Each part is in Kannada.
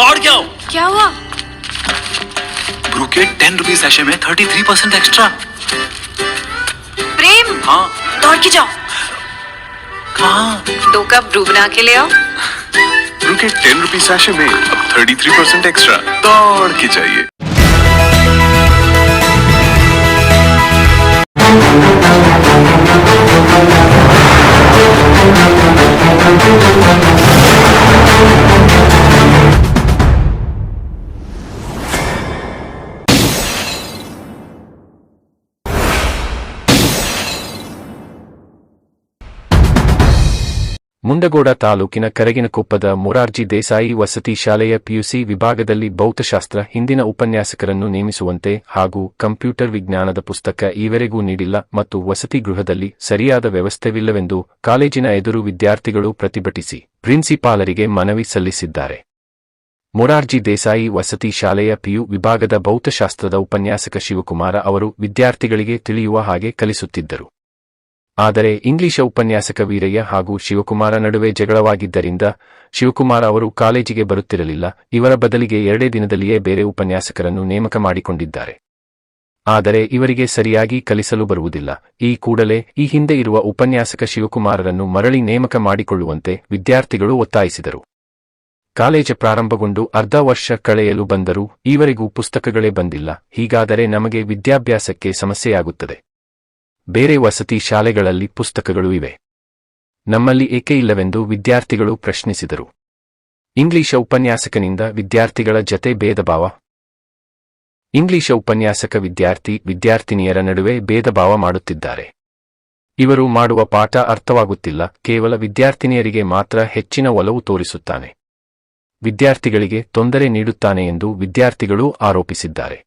दौड़ क्या हो? क्या हुआ? ब्रू के टेन रुपीज़ सैशे में thirty three percent extra Prem? हाँ। दौड़ के जाओ। कहा? दो कप ब्रू बना के ले आओ। ब्रू के टेन रुपीज़ ऐसे में अब थर्टी थ्री परसेंट एक्स्ट्रा दौड़ के चाहिए ಮುಂಡಗೋಡ ತಾಲೂಕಿನ ಕರಗಿನಕೊಪ್ಪದ ಮೊರಾರ್ಜಿ ದೇಸಾಯಿ ವಸತಿ ಶಾಲೆಯ ಪಿಯುಸಿ ವಿಭಾಗದಲ್ಲಿ ಭೌತಶಾಸ್ತ್ರ, ಹಿಂದಿನ ಉಪನ್ಯಾಸಕರನ್ನು ನೇಮಿಸುವಂತೆ ಹಾಗೂ ಕಂಪ್ಯೂಟರ್ ವಿಜ್ಞಾನದ ಪುಸ್ತಕ ಈವರೆಗೂ ನೀಡಿಲ್ಲ ಮತ್ತು ವಸತಿ ಗೃಹದಲ್ಲಿ ಸರಿಯಾದ ವ್ಯವಸ್ಥೆವಿಲ್ಲವೆಂದು ಕಾಲೇಜಿನ ಎದುರು ವಿದ್ಯಾರ್ಥಿಗಳು ಪ್ರತಿಭಟಿಸಿ ಪ್ರಿನ್ಸಿಪಾಲರಿಗೆ ಮನವಿ ಸಲ್ಲಿಸಿದ್ದಾರೆ. ಮೊರಾರ್ಜಿ ದೇಸಾಯಿ ವಸತಿ ಶಾಲೆಯ ಪಿಯು ವಿಭಾಗದ ಭೌತಶಾಸ್ತ್ರದ ಉಪನ್ಯಾಸಕ ಶಿವಕುಮಾರ ಅವರು ವಿದ್ಯಾರ್ಥಿಗಳಿಗೆ ತಿಳಿಯುವ ಹಾಗೆ ಕಲಿಸುತ್ತಿದ್ದರು. ಆದರೆ ಇಂಗ್ಲಿಶ ಉಪನ್ಯಾಸಕ ವೀರಯ್ಯ ಹಾಗೂ ಶಿವಕುಮಾರ ನಡುವೆ ಜಗಳವಾಗಿದ್ದರಿಂದ ಶಿವಕುಮಾರ ಅವರು ಕಾಲೇಜಿಗೆ ಬರುತ್ತಿರಲಿಲ್ಲ. ಇವರ ಬದಲಿಗೆ ಎರಡೇ ದಿನದಲ್ಲಿಯೇ ಬೇರೆ ಉಪನ್ಯಾಸಕರನ್ನು ನೇಮಕ ಮಾಡಿಕೊಂಡಿದ್ದಾರೆ. ಆದರೆ ಇವರಿಗೆ ಸರಿಯಾಗಿ ಕಲಿಸಲು ಬರುವುದಿಲ್ಲ. ಈ ಕೂಡಲೇ ಈ ಹಿಂದೆ ಇರುವ ಉಪನ್ಯಾಸಕ ಶಿವಕುಮಾರರನ್ನು ಮರಳಿ ನೇಮಕ ಮಾಡಿಕೊಳ್ಳುವಂತೆ ವಿದ್ಯಾರ್ಥಿಗಳು ಒತ್ತಾಯಿಸಿದರು. ಕಾಲೇಜು ಪ್ರಾರಂಭಗೊಂಡು ಅರ್ಧ ವರ್ಷ ಕಳೆಯಲು ಬಂದರೂ ಈವರೆಗೂ ಪುಸ್ತಕಗಳೇ ಬಂದಿಲ್ಲ. ಹೀಗಾದರೆ ನಮಗೆ ವಿದ್ಯಾಭ್ಯಾಸಕ್ಕೆ ಸಮಸ್ಯೆಯಾಗುತ್ತದೆ. ಬೇರೆ ವಸತಿ ಶಾಲೆಗಳಲ್ಲಿ ಪುಸ್ತಕಗಳು ಇವೆ. ನಮ್ಮಲ್ಲಿ ಏಕೆ ಇಲ್ಲವೆಂದು ವಿದ್ಯಾರ್ಥಿಗಳು ಪ್ರಶ್ನಿಸಿದರು. ಇಂಗ್ಲಿಷ ಉಪನ್ಯಾಸಕನಿಂದ ವಿದ್ಯಾರ್ಥಿಗಳ ಜತೆ ಭೇದಭಾವ. ಇಂಗ್ಲಿಷ ಉಪನ್ಯಾಸಕ ವಿದ್ಯಾರ್ಥಿ ವಿದ್ಯಾರ್ಥಿನಿಯರ ನಡುವೆ ಭೇದಭಾವ ಮಾಡುತ್ತಿದ್ದಾರೆ. ಇವರು ಮಾಡುವ ಪಾಠ ಅರ್ಥವಾಗುತ್ತಿಲ್ಲ, ಕೇವಲ ವಿದ್ಯಾರ್ಥಿನಿಯರಿಗೆ ಮಾತ್ರ ಹೆಚ್ಚಿನ ಒಲವು ತೋರಿಸುತ್ತಾನೆ. ವಿದ್ಯಾರ್ಥಿಗಳಿಗೆ ತೊಂದರೆ ನೀಡುತ್ತಾನೆ ಎಂದು ವಿದ್ಯಾರ್ಥಿಗಳು ಆರೋಪಿಸಿದ್ದಾರೆ.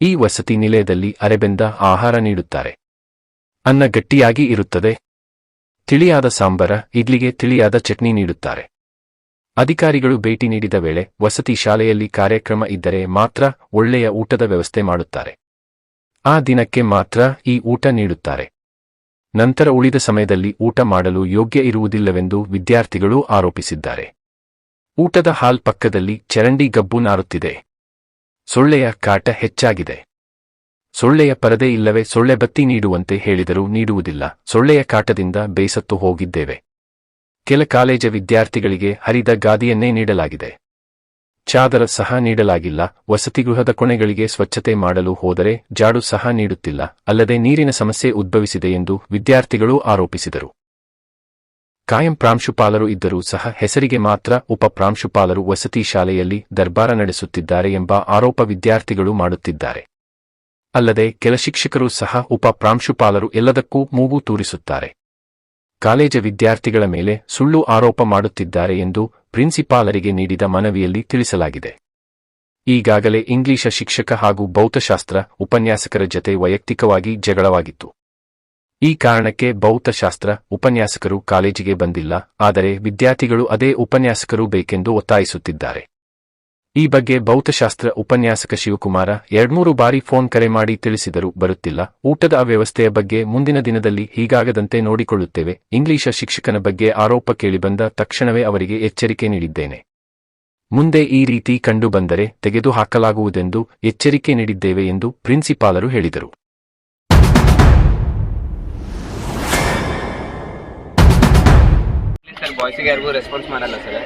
ಈ ವಸತಿ ನಿಲಯದಲ್ಲಿ ಅರೆಬೆಂದ ಆಹಾರ ನೀಡುತ್ತಾರೆ. ಅನ್ನ ಗಟ್ಟಿಯಾಗಿ ಇರುತ್ತದೆ. ತಿಳಿಯಾದ ಸಾಂಬಾರ, ಇಡ್ಲಿಗೆ ತಿಳಿಯಾದ ಚಟ್ನಿ ನೀಡುತ್ತಾರೆ. ಅಧಿಕಾರಿಗಳು ಭೇಟಿ ನೀಡಿದ ವೇಳೆ ವಸತಿ ಶಾಲೆಯಲ್ಲಿ ಕಾರ್ಯಕ್ರಮ ಇದ್ದರೆ ಮಾತ್ರ ಒಳ್ಳೆಯ ಊಟದ ವ್ಯವಸ್ಥೆ ಮಾಡುತ್ತಾರೆ. ಆ ದಿನಕ್ಕೆ ಮಾತ್ರ ಈ ಊಟ ನೀಡುತ್ತಾರೆ. ನಂತರ ಉಳಿದ ಸಮಯದಲ್ಲಿ ಊಟ ಮಾಡಲು ಯೋಗ್ಯ ಇರುವುದಿಲ್ಲವೆಂದು ವಿದ್ಯಾರ್ಥಿಗಳು ಆರೋಪಿಸಿದ್ದಾರೆ. ಊಟದ ಹಾಲ್ ಪಕ್ಕದಲ್ಲಿ ಚರಂಡಿ ಗಬ್ಬು ನಾರುತ್ತಿದೆ. ಸೊಳ್ಳೆಯ ಕಾಟ ಹೆಚ್ಚಾಗಿದೆ. ಸೊಳ್ಳೆಯ ಪರದೆ ಇಲ್ಲವೇ ಸೊಳ್ಳೆ ಬತ್ತಿ ನೀಡುವಂತೆ ಹೇಳಿದರೂ ನೀಡುವುದಿಲ್ಲ. ಸೊಳ್ಳೆಯ ಕಾಟದಿಂದ ಬೇಸತ್ತು ಹೋಗಿದ್ದೇವೆ. ಕೆಲ ಕಾಲೇಜ ವಿದ್ಯಾರ್ಥಿಗಳಿಗೆ ಹರಿದ ಗಾದಿಯನ್ನೇ ನೀಡಲಾಗಿದೆ. ಚಾದರ ಸಹ ನೀಡಲಾಗಿಲ್ಲ. ವಸತಿಗೃಹದ ಕೊಣೆಗಳಿಗೆ ಸ್ವಚ್ಛತೆ ಮಾಡಲು ಹೋದರೆ ಜಾಡು ಸಹ ನೀಡುತ್ತಿಲ್ಲ. ಅಲ್ಲದೆ ನೀರಿನ ಸಮಸ್ಯೆ ಉದ್ಭವಿಸಿದೆ ಎಂದು ವಿದ್ಯಾರ್ಥಿಗಳು ಆರೋಪಿಸಿದರು. ಕಾಯಂ ಪ್ರಾಂಶುಪಾಲರು ಇದ್ದರೂ ಸಹ ಹೆಸರಿಗೆ ಮಾತ್ರ ಉಪ ಪ್ರಾಂಶುಪಾಲರು ವಸತಿ ಶಾಲೆಯಲ್ಲಿ ದರ್ಬಾರ ನಡೆಸುತ್ತಿದ್ದಾರೆ ಎಂಬ ಆರೋಪ ವಿದ್ಯಾರ್ಥಿಗಳು ಮಾಡುತ್ತಿದ್ದಾರೆ. ಅಲ್ಲದೆ ಕೆಲ ಶಿಕ್ಷಕರು ಸಹ ಉಪ ಪ್ರಾಂಶುಪಾಲರು ಎಲ್ಲದಕ್ಕೂ ಮೂಗು ತೂರಿಸುತ್ತಾರೆ. ಕಾಲೇಜ ವಿದ್ಯಾರ್ಥಿಗಳ ಮೇಲೆ ಸುಳ್ಳು ಆರೋಪ ಮಾಡುತ್ತಿದ್ದಾರೆ ಎಂದು ಪ್ರಿನ್ಸಿಪಾಲರಿಗೆ ನೀಡಿದ ಮನವಿಯಲ್ಲಿ ತಿಳಿಸಲಾಗಿದೆ. ಈಗಾಗಲೇ ಇಂಗ್ಲಿಷ ಶಿಕ್ಷಕ ಹಾಗೂ ಭೌತಶಾಸ್ತ್ರ ಉಪನ್ಯಾಸಕರ ಜತೆ ವೈಯಕ್ತಿಕವಾಗಿ ಜಗಳವಾಗಿತ್ತು. ಈ ಕಾರಣಕ್ಕೆ ಭೌತಶಾಸ್ತ್ರ ಉಪನ್ಯಾಸಕರು ಕಾಲೇಜಿಗೆ ಬಂದಿಲ್ಲ, ಆದರೆ ವಿದ್ಯಾರ್ಥಿಗಳು ಅದೇ ಉಪನ್ಯಾಸಕರು ಬೇಕೆಂದು ಒತ್ತಾಯಿಸುತ್ತಿದ್ದಾರೆ. ಈ ಬಗ್ಗೆ ಭೌತಶಾಸ್ತ್ರ ಉಪನ್ಯಾಸಕ ಶಿವಕುಮಾರ ಎರಡ್ಮೂರು ಬಾರಿ ಫೋನ್ ಕರೆ ಮಾಡಿ ತಿಳಿಸಿದರು ಬರುತ್ತಿಲ್ಲ. ಊಟದ ಅವ್ಯವಸ್ಥೆಯ ಬಗ್ಗೆ ಮುಂದಿನ ದಿನದಲ್ಲಿ ಹೀಗಾಗದಂತೆ ನೋಡಿಕೊಳ್ಳುತ್ತೇವೆ. ಇಂಗ್ಲಿಷ ಶಿಕ್ಷಕನ ಬಗ್ಗೆ ಆರೋಪ ಕೇಳಿಬಂದ ತಕ್ಷಣವೇ ಅವರಿಗೆ ಎಚ್ಚರಿಕೆ ನೀಡಿದ್ದೇನೆ. ಮುಂದೆ ಈ ರೀತಿ ಕಂಡುಬಂದರೆ ತೆಗೆದುಹಾಕಲಾಗುವುದೆಂದು ಎಚ್ಚರಿಕೆ ನೀಡಿದ್ದೇವೆ ಎಂದು ಪ್ರಿನ್ಸಿಪಾಲರು ಹೇಳಿದರು. ಬಾಯ್ಸಿಗೆ ಯಾರಿಗೂ ರೆಸ್ಪಾನ್ಸ್ ಮಾಡಲ್ಲ ಸರ್.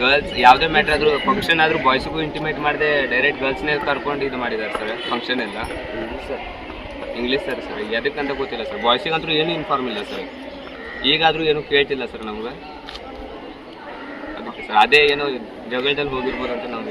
ಗರ್ಲ್ಸ್ ಯಾವುದೇ ಮ್ಯಾಟ್ರ್ ಆದರೂ ಫಂಕ್ಷನ್ ಆದರೂ ಬಾಯ್ಸ್ಗೂ ಇಂಟಿಮೇಟ್ ಮಾಡದೆ ಡೈರೆಕ್ಟ್ ಗರ್ಲ್ಸ್ನೇ ಕರ್ಕೊಂಡು ಇದು ಮಾಡಿದ್ದಾರೆ ಸರ್ ಫಂಕ್ಷನ್ ಎಲ್ಲ. ಇಂಗ್ಲೀಷ್ ಸರ್ ಸರ್ ಎದಕ್ಕಂತ ಗೊತ್ತಿಲ್ಲ ಸರ್ ಬಾಯ್ಸಿಗಂತೂ ಏನೂ ಇನ್ಫಾರ್ಮ್ ಇಲ್ಲ ಸರ್ ಈಗಾದರೂ ಏನೂ ಕೇಳ್ತಿಲ್ಲ ಸರ್ ನಮ್ಗೆ. ಅದಕ್ಕೆ ಸರ್ ಅದೇ ಏನೋ ಜಗಳದಲ್ಲಿ ಹೋಗಿರ್ಬೋದು ಅಂತ ನಾವು